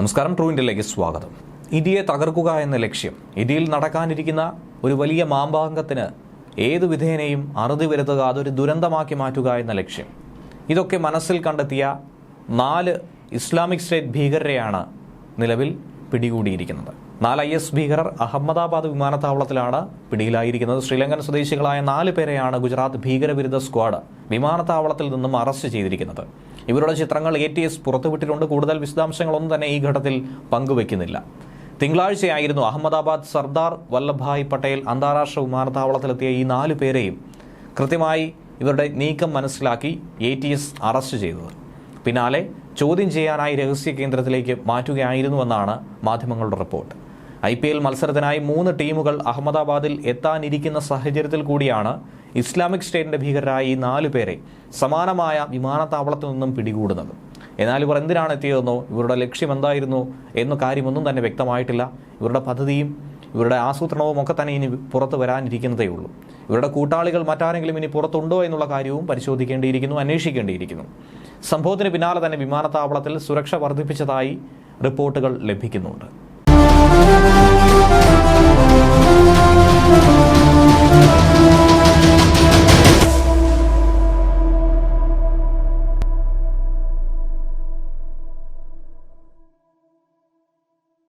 നമസ്കാരം ട്രൂ ഇന്ത്യയിലേക്ക് സ്വാഗതം. ഇന്ത്യയെ തകർക്കുക എന്ന ലക്ഷ്യം ഇന്ത്യയിൽ നടക്കാനിരിക്കുന്ന ഒരു വലിയ മാമ്പാങ്കത്തിന് ഏതു വിധേനയും അറുതി വരുത്തുക അതൊരു ദുരന്തമാക്കി മാറ്റുക എന്ന ലക്ഷ്യം. ഇതൊക്കെ മനസ്സിൽ കണ്ടെത്തിയ നാല് ഇസ്ലാമിക് സ്റ്റേറ്റ് ഭീകരരെയാണ് നിലവിൽ പിടികൂടിയിരിക്കുന്നത്. നാല് ഐ എസ് ഭീകരർ അഹമ്മദാബാദ് വിമാനത്താവളത്തിലാണ് പിടിയിലായിരിക്കുന്നത്. ശ്രീലങ്കൻ സ്വദേശികളായ നാല് പേരെയാണ് ഗുജറാത്ത് ഭീകരവിരുദ്ധ സ്ക്വാഡ് വിമാനത്താവളത്തിൽ നിന്നും അറസ്റ്റ് ചെയ്തിരിക്കുന്നത്. ഇവരുടെ ചിത്രങ്ങൾ എ ടി എസ് പുറത്തുവിട്ടിട്ടുണ്ട്. കൂടുതൽ വിശദാംശങ്ങളൊന്നും തന്നെ ഈ ഘട്ടത്തിൽ പങ്കുവെക്കുന്നില്ല തിങ്കളാഴ്ചയായിരുന്നു അഹമ്മദാബാദ് സർദാർ വല്ലഭായ് പട്ടേൽ അന്താരാഷ്ട്ര വിമാനത്താവളത്തിലെത്തിയ ഈ നാല് പേരെയും കൃത്യമായി ഇവരുടെ നീക്കം മനസ്സിലാക്കി എ ടി എസ് അറസ്റ്റ് ചെയ്തത്. പിന്നാലെ ചോദ്യം ചെയ്യാനായി രഹസ്യ കേന്ദ്രത്തിലേക്ക് മാറ്റുകയായിരുന്നുവെന്നാണ് മാധ്യമങ്ങളുടെ റിപ്പോർട്ട്. ഐ പി എൽ മത്സരത്തിനായി മൂന്ന് ടീമുകൾ അഹമ്മദാബാദിൽ എത്താനിരിക്കുന്ന സാഹചര്യത്തിൽ കൂടിയാണ് ഇസ്ലാമിക് സ്റ്റേറ്റിന്റെ ഭീകരരായ ഈ നാലു പേരെ സമാനമായ വിമാനത്താവളത്തിൽ നിന്നും പിടികൂടുന്നത്. എന്നാൽ ഇവർ എന്തിനാണ് എത്തിയതെന്നോ ഇവരുടെ ലക്ഷ്യം എന്തായിരുന്നു എന്ന കാര്യമൊന്നും തന്നെ വ്യക്തമായിട്ടില്ല. ഇവരുടെ പദ്ധതിയും ഇവരുടെ ആസൂത്രണവും ഒക്കെ തന്നെ ഇനി പുറത്ത് വരാനിരിക്കുന്നതേ ഉള്ളൂ. ഇവരുടെ കൂട്ടാളികൾ മറ്റാരെങ്കിലും ഇനി പുറത്തുണ്ടോ എന്നുള്ള കാര്യവും പരിശോധിക്കേണ്ടിയിരിക്കുന്നു അന്വേഷിക്കേണ്ടിയിരിക്കുന്നു. സംഭവത്തിന് പിന്നാലെ തന്നെ വിമാനത്താവളത്തിൽ സുരക്ഷ വർദ്ധിപ്പിച്ചതായി റിപ്പോർട്ടുകൾ ലഭിക്കുന്നുണ്ട്.